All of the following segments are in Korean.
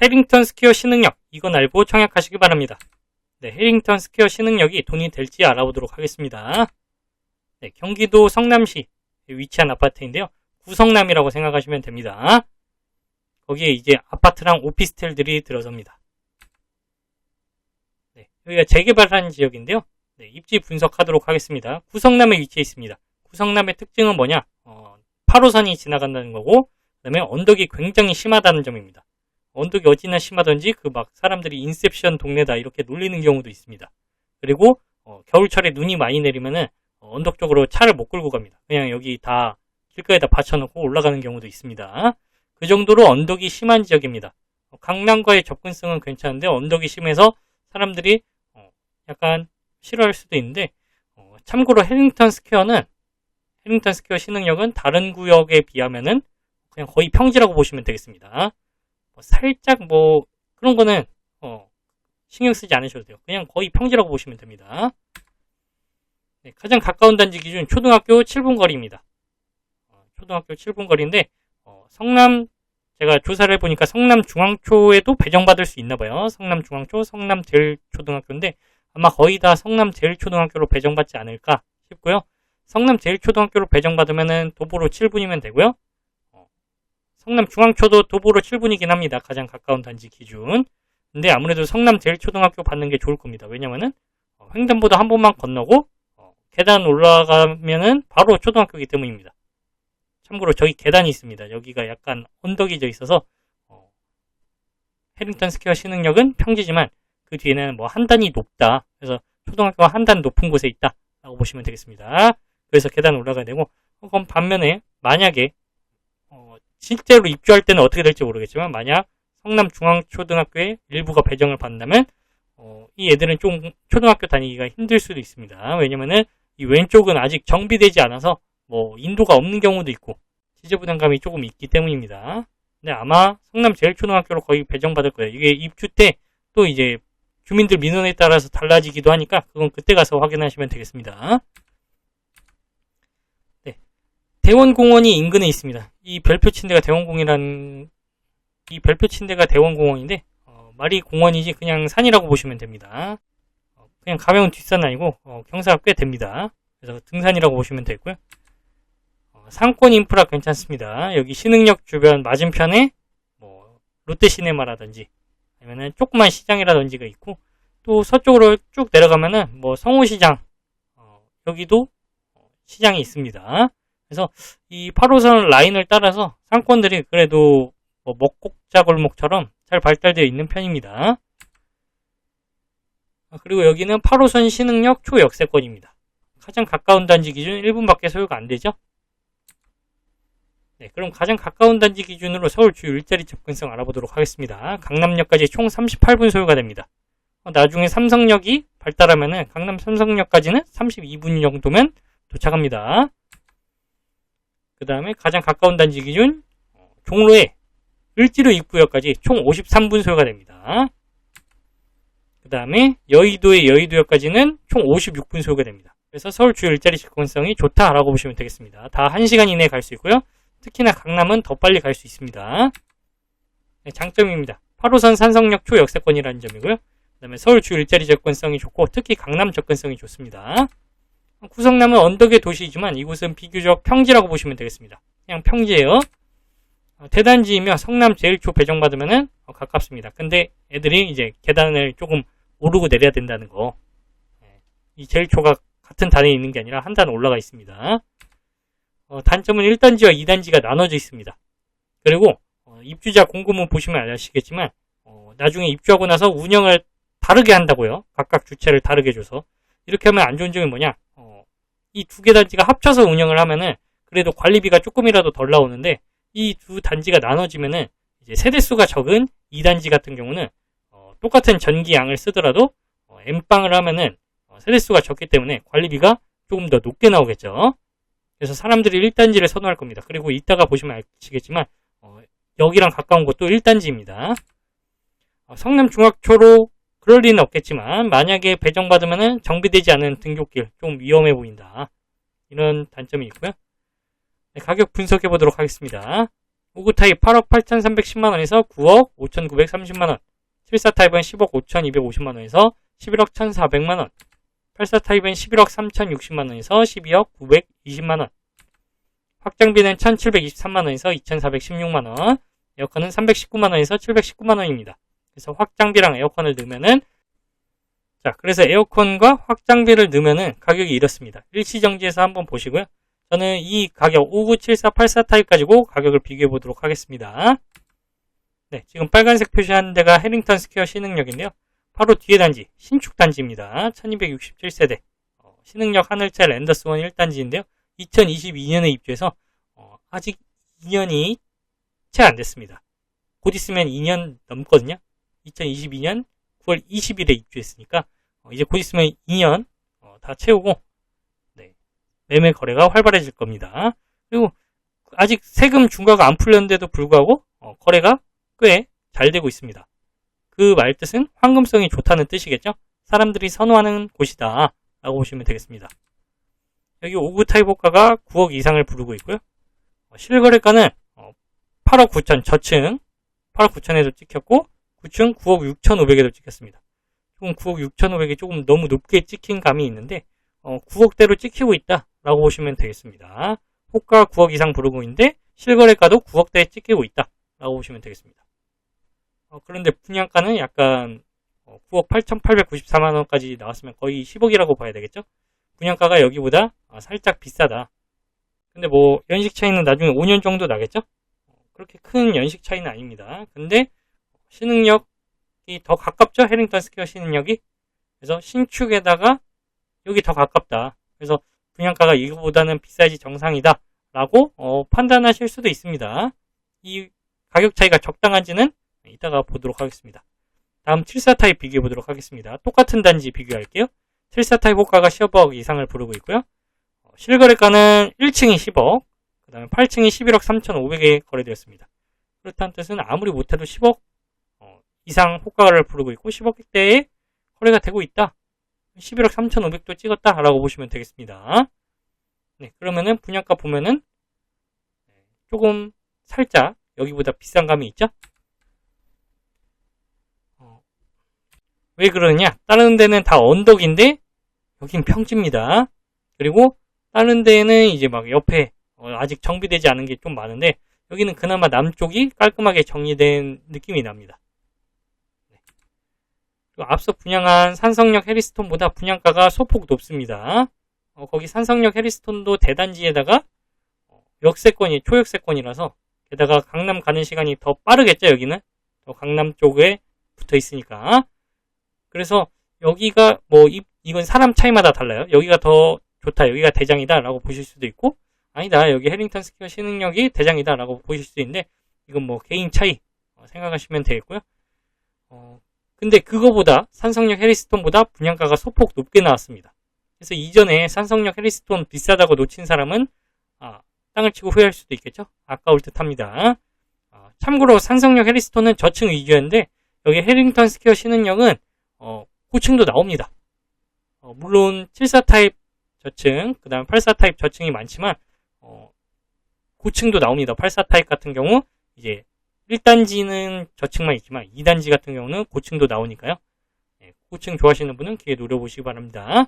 해링턴 스퀘어 신흥역 이건 알고 청약하시기 바랍니다. 네, 해링턴 스퀘어 신흥역이 돈이 될지 알아보도록 하겠습니다. 네, 경기도 성남시 위치한 아파트인데요. 구성남이라고 생각하시면 됩니다. 거기에 이제 아파트랑 오피스텔들이 들어섭니다. 네, 여기가 재개발한 지역인데요. 네, 입지 분석하도록 하겠습니다. 구성남에 위치해 있습니다. 구성남의 특징은 뭐냐? 어, 8호선이 지나간다는 거고, 그 다음에 언덕이 굉장히 심하다는 점입니다. 언덕이 어찌나 심하던지 그 막 사람들이 인셉션 동네다 이렇게 놀리는 경우도 있습니다. 그리고 어, 겨울철에 눈이 많이 내리면은 어, 언덕 쪽으로 차를 못 끌고 갑니다. 그냥 여기 다 길가에다 받쳐놓고 올라가는 경우도 있습니다. 그 정도로 언덕이 심한 지역입니다. 어, 강남과의 접근성은 괜찮은데 언덕이 심해서 사람들이 어, 약간 싫어할 수도 있는데 어, 참고로 해링턴 스퀘어는 해링턴 스퀘어 신흥역은 다른 구역에 비하면은 그냥 거의 평지라고 보시면 되겠습니다. 뭐 살짝 뭐 그런 거는 어, 신경 쓰지 않으셔도 돼요. 그냥 거의 평지라고 보시면 됩니다. 네, 가장 가까운 단지 기준 초등학교 7분 거리입니다. 어, 초등학교 7분 거리인데 어, 성남 제가 조사를 해보니까 성남 중앙초에도 배정받을 수 있나 봐요. 성남 중앙초, 성남 제일초등학교인데 아마 거의 다 성남 제일초등학교로 배정받지 않을까 싶고요. 성남 제일초등학교로 배정받으면은 도보로 7분이면 되고요. 어, 성남 중앙초도 도보로 7분이긴 합니다. 가장 가까운 단지 기준. 근데 아무래도 성남 제일 초등학교 받는 게 좋을 겁니다. 왜냐면은 어, 횡단보도 한 번만 건너고 어, 계단 올라가면은 바로 초등학교이기 때문입니다. 참고로 저기 계단이 있습니다. 여기가 약간 언덕이 져 있어서 어, 해링턴 스퀘어 신흥역은 평지지만 그 뒤에는 뭐 한 단이 높다. 그래서 초등학교가 한 단 높은 곳에 있다 라고 보시면 되겠습니다. 그래서 계단 올라가야 되고 그럼 반면에 만약에 어, 실제로 입주할 때는 어떻게 될지 모르겠지만 만약 성남중앙초등학교에 일부가 배정을 받는다면 어, 이 애들은 좀 초등학교 다니기가 힘들 수도 있습니다. 왜냐면은 이 왼쪽은 아직 정비되지 않아서 뭐 인도가 없는 경우도 있고 지저분함감이 조금 있기 때문입니다. 근데 아마 성남 제일초등학교로 거의 배정받을 거예요. 이게 입주 때 또 이제 주민들 민원에 따라서 달라지기도 하니까 그건 그때 가서 확인하시면 되겠습니다. 네. 대원공원이 인근에 있습니다. 이 별표 침대가 대원공이라는 이 별표 침대가 대원공원인데 어, 말이 공원이지 그냥 산이라고 보시면 됩니다. 어, 그냥 가면 뒷산 아니고 어, 경사가 꽤 됩니다. 그래서 등산이라고 보시면 되고요. 어, 상권 인프라 괜찮습니다. 여기 신흥역 주변 맞은편에 뭐 롯데시네마라든지 아니면은 조그만 시장이라든지가 있고 또 서쪽으로 쭉 내려가면은 뭐 성우시장 어, 여기도 어, 시장이 있습니다. 그래서 이 8호선 라인을 따라서 상권들이 그래도 뭐 먹곡자 골목처럼 잘 발달되어 있는 편입니다. 아, 그리고 여기는 8호선 신흥역 초역세권입니다. 가장 가까운 단지 기준 1분밖에 소요가 안 되죠. 네, 그럼 가장 가까운 단지 기준으로 서울 주요 일자리 접근성 알아보도록 하겠습니다. 강남역까지 총 38분 소요가 됩니다. 어, 나중에 삼성역이 발달하면은 강남 삼성역까지는 32분 정도면 도착합니다. 그 다음에 가장 가까운 단지 기준 어, 종로에 을지로 입구역까지 총 53분 소요가 됩니다. 그 다음에 여의도의 여의도역까지는 총 56분 소요가 됩니다. 그래서 서울 주요 일자리 접근성이 좋다라고 보시면 되겠습니다. 다 1시간 이내에 갈 수 있고요. 특히나 강남은 더 빨리 갈 수 있습니다. 네, 장점입니다. 8호선 산성역 초역세권이라는 점이고요. 그 다음에 서울 주 일자리 접근성이 좋고 특히 강남 접근성이 좋습니다. 구성남은 언덕의 도시이지만 이곳은 비교적 평지라고 보시면 되겠습니다. 그냥 평지예요. 어, 대단지이며 성남 제일 초 배정받으면 가깝습니다. 근데 애들이 이제 계단을 조금 오르고 내려야 된다는 거. 네, 이 제일 초가 같은 단에 있는 게 아니라 한 단 올라가 있습니다. 어, 단점은 1단지와 2단지가 나눠져 있습니다. 그리고 어, 입주자 공고문 보시면 아시겠지만 어, 나중에 입주하고 나서 운영을 다르게 한다고요. 각각 주체를 다르게 줘서 이렇게 하면 안 좋은 점이 뭐냐? 이 두 개 단지가 합쳐서 운영을 하면은 그래도 관리비가 조금이라도 덜 나오는데 이 두 단지가 나눠지면은 이제 세대수가 적은 2단지 같은 경우는 어, 똑같은 전기 양을 쓰더라도 어, M빵을 하면은 어, 세대수가 적기 때문에 관리비가 조금 더 높게 나오겠죠. 그래서 사람들이 1단지를 선호할 겁니다. 그리고 이따가 보시면 아시겠지만 어, 여기랑 가까운 곳도 1단지입니다. 어, 성남중학초로 그럴 리는 없겠지만 만약에 배정받으면 정비되지 않은 등굣길 좀 위험해 보인다. 이런 단점이 있고요. 네, 가격 분석해 보도록 하겠습니다. 5구 타입 8억 8,310만원에서 9억 5,930만원. 74 타입은 10억 5,250만원에서 11억 1,400만원. 84 타입은 11억 3,060만원에서 12억 920만원. 확장비는 1,723만원에서 2,416만원. 에어컨은 319만원에서 719만원입니다. 그래서 확장비랑 에어컨을 넣으면은 자, 그래서 에어컨과 확장비를 넣으면은 가격이 이렇습니다. 일시정지해서 한번 보시고요. 저는 이 가격 597484 타입 가지고 가격을 비교해 보도록 하겠습니다. 네, 지금 빨간색 표시한 데가 해링턴 스퀘어 신흥역인데요. 바로 뒤에 단지, 신축 단지입니다. 1267세대. 어, 신흥역 하늘채 랜더스원 1단지인데요. 2022년에 입주해서 어, 아직 2년이 채 안 됐습니다. 곧 있으면 2년 넘거든요. 2022년 9월 20일에 입주했으니까 어, 이제 곧 있으면 2년 어, 다 채우고 네, 매매 거래가 활발해질 겁니다. 그리고 아직 세금 중과가 안 풀렸는데도 불구하고 어, 거래가 꽤 잘 되고 있습니다. 그 말 뜻은 황금성이 좋다는 뜻이겠죠? 사람들이 선호하는 곳이다 라고 보시면 되겠습니다. 여기 5구 타입 호가가 9억 이상을 부르고 있고요. 어, 실거래가는 8억 9천 저층 8억 9천에도 찍혔고 9층 9억 6천5백에도 찍혔습니다. 조금 9억 6천5백이 조금 너무 높게 찍힌 감이 있는데 어, 9억대로 찍히고 있다라고 보시면 되겠습니다. 호가 9억 이상 부르고 있는데 실거래가도 9억대에 찍히고 있다라고 보시면 되겠습니다. 어, 그런데 분양가는 약간 어, 9억 8,894만 원까지 나왔으면 거의 10억이라고 봐야 되겠죠? 분양가가 여기보다 아, 살짝 비싸다. 근데 뭐 연식 차이는 나중에 5년 정도 나겠죠? 그렇게 큰 연식 차이는 아닙니다. 근데 신흥역이 더 가깝죠? 해링턴 스퀘어 신흥역이. 그래서 신축에다가 여기 더 가깝다. 그래서 분양가가 이거보다는 비싸지 정상이다. 라고 어, 판단하실 수도 있습니다. 이 가격 차이가 적당한지는 이따가 보도록 하겠습니다. 다음 74 타입 비교해 보도록 하겠습니다. 똑같은 단지 비교할게요. 74 타입 호가가 10억 이상을 부르고 있고요. 어, 실거래가는 1층이 10억, 그 다음에 8층이 11억 3,500에 거래되었습니다. 그렇다는 뜻은 아무리 못해도 10억 어, 이상 호가를 부르고 있고 10억 대에 거래가 되고 있다. 11억 3,500도 찍었다라고 보시면 되겠습니다. 네, 그러면은 분양가 보면은 네, 조금 살짝 여기보다 비싼 감이 있죠? 어, 왜 그러냐? 다른 데는 다 언덕인데 여긴 평지입니다. 그리고 다른 데는 이제 막 옆에 어, 아직 정비되지 않은 게 좀 많은데 여기는 그나마 남쪽이 깔끔하게 정리된 느낌이 납니다. 네. 앞서 분양한 산성역 해리스톤보다 분양가가 소폭 높습니다. 어, 거기 산성역 해리스톤도 대단지에다가 어, 역세권이 초역세권이라서 게다가 강남 가는 시간이 더 빠르겠죠 여기는 더 강남 쪽에 붙어 있으니까 그래서 여기가 뭐 이, 이건 사람 차이마다 달라요 여기가 더 좋다 여기가 대장이다 라고 보실 수도 있고 아니다. 여기 해링턴 스퀘어 신흥력이 대장이다 라고 보실 수 있는데 이건 뭐 개인 차이 어, 생각하시면 되겠고요. 어, 근데 그거보다 산성역 해리스톤보다 분양가가 소폭 높게 나왔습니다. 그래서 이전에 산성역 해리스톤 비싸다고 놓친 사람은 아, 땅을 치고 후회할 수도 있겠죠. 아까울 듯합니다. 아, 참고로 산성역 해리스톤은 저층 위주였는데 여기 해링턴 스퀘어 신흥역은 어, 고층도 나옵니다. 어, 물론 74 타입 저층, 그 다음 84 타입 저층이 많지만 어, 고층도 나옵니다. 84 타입 같은 경우 이제 1단지는 저층만 있지만 2단지 같은 경우는 고층도 나오니까요. 네, 고층 좋아하시는 분은 기회 노려보시기 바랍니다.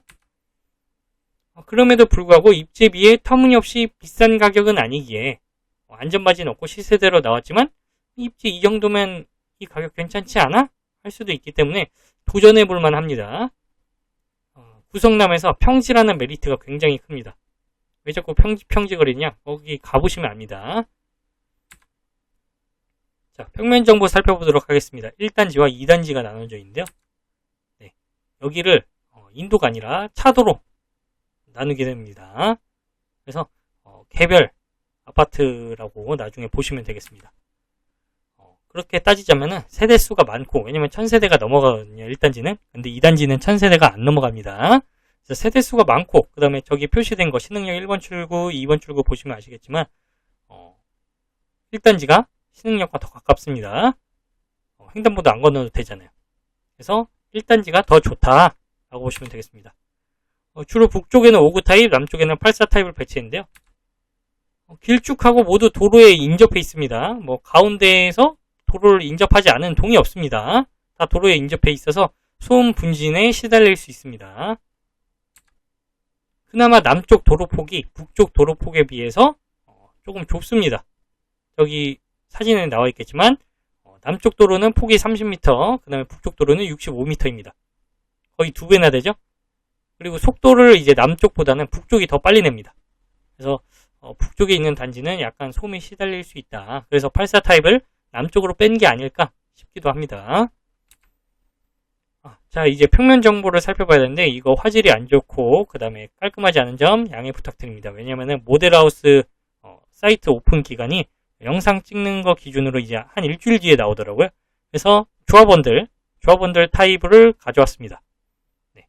어, 그럼에도 불구하고 입재비에 터무니없이 비싼 가격은 아니기에 어, 안전바지는 없고 시세대로 나왔지만 입지 이 정도면 이 가격 괜찮지 않아? 할 수도 있기 때문에 도전해 볼 만 합니다. 어, 구성남에서 평지라는 메리트가 굉장히 큽니다. 왜 자꾸 평지, 평지 거리냐? 거기 가보시면 압니다. 자, 평면 정보 살펴보도록 하겠습니다. 1단지와 2단지가 나눠져 있는데요. 네, 여기를 어, 인도가 아니라 차도로 나누게 됩니다. 그래서 어, 개별 아파트라고 나중에 보시면 되겠습니다. 어, 그렇게 따지자면 세대 수가 많고 왜냐면 1000세대가 넘어가거든요. 1단지는. 근데 2단지는 1000세대가 안 넘어갑니다. 세대 수가 많고 그 다음에 저기 표시된 거 신흥역 1번 출구, 2번 출구 보시면 아시겠지만 어, 1단지가 신흥역과 더 가깝습니다. 어, 횡단보도 안 건너도 되잖아요. 그래서 1단지가 더 좋다라고 보시면 되겠습니다. 어, 주로 북쪽에는 5구 타입, 남쪽에는 84 타입을 배치했는데요. 어, 길쭉하고 모두 도로에 인접해 있습니다. 뭐 가운데에서 도로를 인접하지 않은 동이 없습니다. 다 도로에 인접해 있어서 소음 분진에 시달릴 수 있습니다. 그나마 남쪽 도로 폭이 북쪽 도로 폭에 비해서 어, 조금 좁습니다. 여기 사진에 나와 있겠지만 어, 남쪽 도로는 폭이 30m, 그 다음에 북쪽 도로는 65m입니다. 거의 두 배나 되죠? 그리고 속도를 이제 남쪽보다는 북쪽이 더 빨리 냅니다. 그래서 어, 북쪽에 있는 단지는 약간 소음에 시달릴 수 있다. 그래서 84 타입을 남쪽으로 뺀 게 아닐까 싶기도 합니다. 아, 자, 이제 평면 정보를 살펴봐야 되는데 이거 화질이 안 좋고 그 다음에 깔끔하지 않은 점 양해 부탁드립니다. 왜냐면은 모델하우스 어, 사이트 오픈 기간이 영상 찍는 거 기준으로 이제 한 일주일 뒤에 나오더라고요. 그래서 조합원들, 조합원들 타입을 가져왔습니다. 네.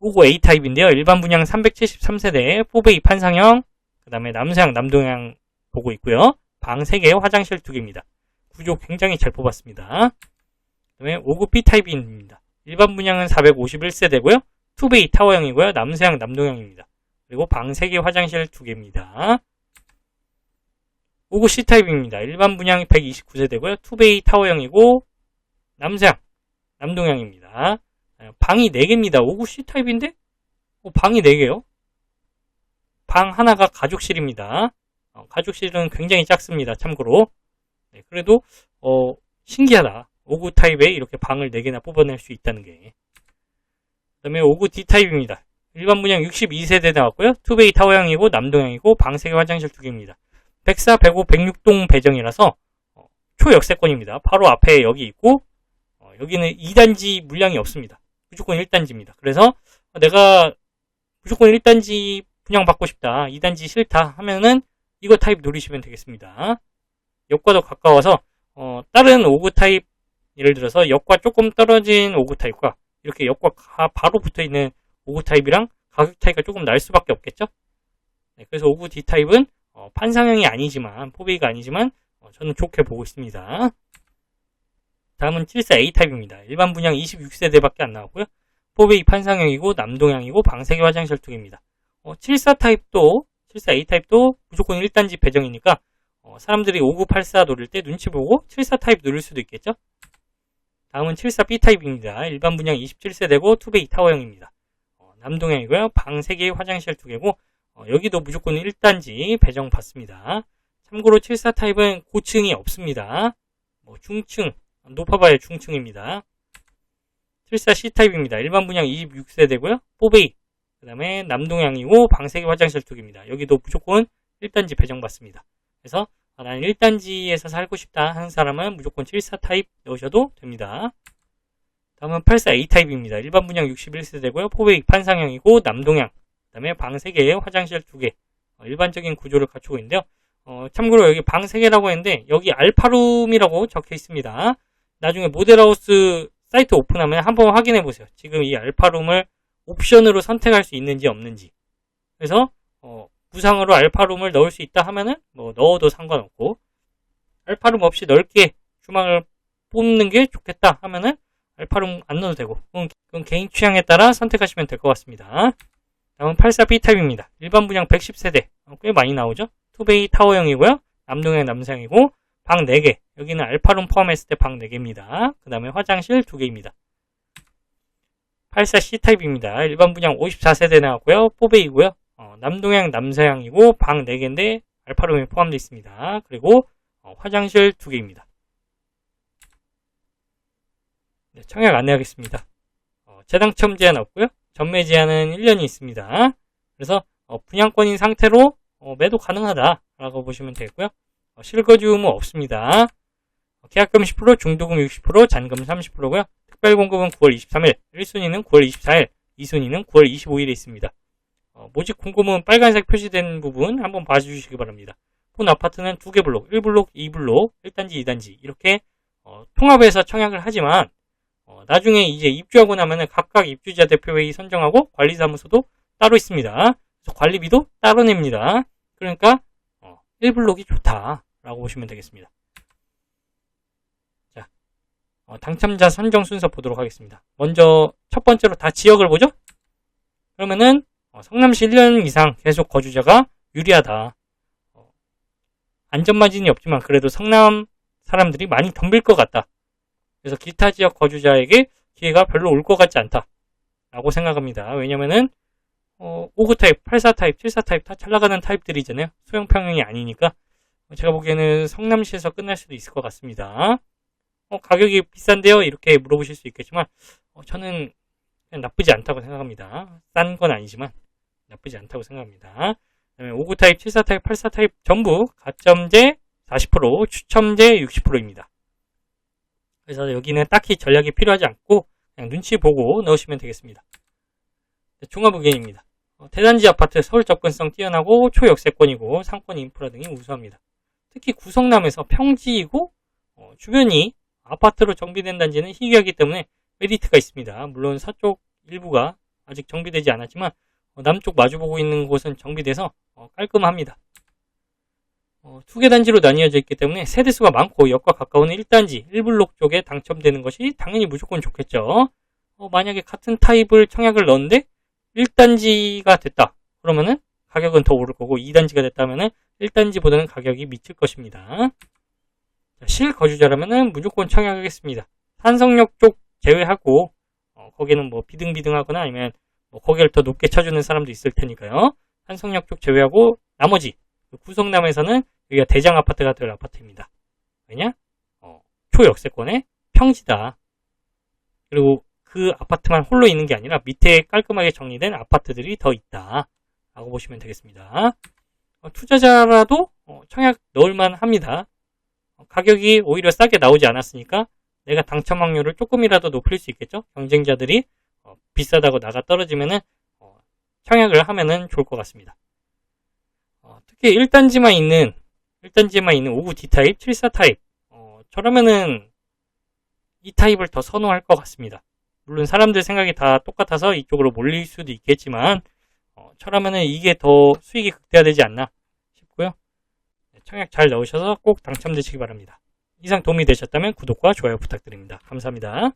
오고 A 타입인데요. 일반 분양 373세대 4베이 판상형, 그 다음에 남서양, 남동양 보고 있고요. 방 3개, 화장실 2개입니다. 구조 굉장히 잘 뽑았습니다. 그 다음에 5구 B 타입입니다. 일반 분양은 451세대고요. 2베이 타워형이고요. 남서양, 남동양입니다. 그리고 방 3개, 화장실 2개입니다. 5구 C타입입니다. 일반 분양이 129세대고요. 투베이 타워형이고 남서양, 남동향입니다. 방이 4개입니다. 5구 C타입인데 어, 방이 4개요. 방 하나가 가족실입니다. 어, 가족실은 굉장히 작습니다. 참고로. 네, 그래도 어, 신기하다. 5구 타입에 이렇게 방을 4개나 뽑아낼 수 있다는 게. 그 다음에 5구 D타입입니다. 일반 분양 62세대 나왔고요. 투베이 타워형이고 남동향이고 방 3개 화장실 2개입니다. 104, 105, 106동 배정이라서 어, 초역세권입니다. 바로 앞에 여기 있고 어, 여기는 2단지 물량이 없습니다. 무조건 1단지입니다. 그래서 내가 무조건 1단지 분양받고 싶다. 2단지 싫다 하면은 이거 타입 누리시면 되겠습니다. 역과도 가까워서 어, 다른 5구 타입 예를 들어서 역과 조금 떨어진 5구 타입과 이렇게 역과 바로 붙어 있는 5구 타입이랑 가격 차이가 조금 날 수밖에 없겠죠? 네, 그래서 5구 D 타입은 어, 판상형이 아니지만 포베이가 아니지만 어, 저는 좋게 보고 있습니다. 다음은 74A 타입입니다. 일반 분양 26세대밖에 안 나왔고요. 포베이 판상형이고 남동향이고 방세계 화장실 쪽입니다. 어, 74 타입도 74A 타입도 무조건 1단지 배정이니까 어, 사람들이 5984 노릴 때 눈치 보고 74 타입 누를 수도 있겠죠. 다음은 74B 타입입니다. 일반 분양 27세대고 투베이 타워형입니다. 어, 남동향이고요. 방 3개 화장실 2개고 어, 여기도 무조건 1단지 배정받습니다. 참고로 74 타입은 고층이 없습니다. 뭐 중층, 높아봐야 중층입니다. 74C 타입입니다. 일반 분양 26세대고요. 뽀베이, 그 다음에 남동향이고 방세기 화장실 쪽입니다. 여기도 무조건 1단지 배정받습니다. 그래서 아, 나는 1단지에서 살고 싶다 하는 사람은 무조건 74 타입 넣으셔도 됩니다. 다음은 84A 타입입니다. 일반 분양 61세대고요. 포베이 판상형이고 남동향, 그 다음에 방 3개, 화장실 2개 어, 일반적인 구조를 갖추고 있는데요. 어, 참고로 여기 방 3개라고 했는데 여기 알파룸이라고 적혀 있습니다. 나중에 모델하우스 사이트 오픈하면 한번 확인해 보세요. 지금 이 알파룸을 옵션으로 선택할 수 있는지 없는지. 그래서 어, 무상으로 알파룸을 넣을 수 있다 하면은 뭐 넣어도 상관없고 알파룸 없이 넓게 주방을 뽑는 게 좋겠다 하면은 알파룸 안 넣어도 되고 그건 개인 취향에 따라 선택하시면 될 것 같습니다. 다음은 84B 타입입니다. 일반 분양 110세대. 어, 꽤 많이 나오죠? 투베이 타워형이고요. 남동형 남성이고 방 4개. 여기는 알파룸 포함했을 때 방 4개입니다. 그 다음에 화장실 2개입니다. 84C 타입입니다. 일반 분양 54세대 나왔고요. 포베이고요. 어, 남동향 남서향이고 방 4개인데 알파룸이 포함되어 있습니다. 그리고 어, 화장실 2개입니다. 네, 청약 안내하겠습니다. 어, 재당첨 제한 없고요. 전매 제한은 1년이 있습니다. 그래서 어, 분양권인 상태로 어, 매도 가능하다라고 보시면 되고요. 어, 실거주 의무 없습니다. 어, 계약금 10%, 중도금 60%, 잔금 30%고요. 특별 공급은 9월 23일, 1순위는 9월 24일, 2순위는 9월 25일에 있습니다. 어, 모집 공급은 빨간색 표시된 부분 한번 봐주시기 바랍니다. 본 아파트는 두 개 블록, 1블록, 2블록, 1단지, 2단지 이렇게 어, 통합해서 청약을 하지만 어, 나중에 이제 입주하고 나면은 각각 입주자 대표회의 선정하고 관리사무소도 따로 있습니다. 관리비도 따로 냅니다. 그러니까 어, 1블록이 좋다라고 보시면 되겠습니다. 자, 어, 당첨자 선정 순서 보도록 하겠습니다. 먼저 첫 번째로 다 지역을 보죠. 그러면은 어, 성남시 1년 이상 계속 거주자가 유리하다. 어, 안전마진이 없지만 그래도 성남 사람들이 많이 덤빌 것 같다. 그래서 기타 지역 거주자에게 기회가 별로 올 것 같지 않다. 라고 생각합니다. 왜냐면은, 어, 5구 타입, 84 타입, 74 타입 다 잘 나가는 타입들이잖아요. 소형 평형이 아니니까. 제가 보기에는 성남시에서 끝날 수도 있을 것 같습니다. 어, 가격이 비싼데요? 이렇게 물어보실 수 있겠지만, 어, 저는 나쁘지 않다고 생각합니다. 싼 건 아니지만, 나쁘지 않다고 생각합니다. 그 다음에 59 타입, 74 타입, 84 타입 전부 가점제 40%, 추첨제 60%입니다. 그래서 여기는 딱히 전략이 필요하지 않고 그냥 눈치 보고 넣으시면 되겠습니다. 네, 종합 의견입니다. 어, 대단지 아파트 서울 접근성 뛰어나고 초역세권이고 상권 인프라 등이 우수합니다. 특히 구성남에서 평지이고 어, 주변이 아파트로 정비된 단지는 희귀하기 때문에 메리트가 있습니다. 물론 서쪽 일부가 아직 정비되지 않았지만 어, 남쪽 마주보고 있는 곳은 정비돼서 어, 깔끔합니다. 어, 두개 단지로 나뉘어져 있기 때문에 세대수가 많고 역과 가까운 1단지, 1블록 쪽에 당첨되는 것이 당연히 무조건 좋겠죠. 어, 만약에 같은 타입을 청약을 넣었는데 1단지가 됐다. 그러면은 가격은 더 오를 거고 2단지가 됐다면은 1단지보다는 가격이 미칠 것입니다. 자, 실거주자라면은 무조건 청약하겠습니다. 산성역 쪽 제외하고 어, 거기는 뭐 비등비등하거나 아니면 뭐 거기를 더 높게 쳐주는 사람도 있을 테니까요. 산성역 쪽 제외하고 나머지 그 구성남에서는 여기가 대장 아파트가 될 아파트입니다. 왜냐? 어, 초역세권의 평지다. 그리고 그 아파트만 홀로 있는 게 아니라 밑에 깔끔하게 정리된 아파트들이 더 있다. 라고 보시면 되겠습니다. 어, 투자자라도 어, 청약 넣을만 합니다. 어, 가격이 오히려 싸게 나오지 않았으니까 내가 당첨 확률을 조금이라도 높일 수 있겠죠? 경쟁자들이 어, 비싸다고 나가 떨어지면은 어, 청약을 하면은 좋을 것 같습니다. 어, 특히 1단지만 있는 1단지만 있는 59 D타입, 74 타입 어, 저라면은 이 타입을 더 선호할 것 같습니다. 물론 사람들 생각이 다 똑같아서 이쪽으로 몰릴 수도 있겠지만 어, 저라면은 이게 더 수익이 극대화되지 않나 싶고요. 네, 청약 잘 넣으셔서 꼭 당첨되시기 바랍니다. 이상 도움이 되셨다면 구독과 좋아요 부탁드립니다. 감사합니다.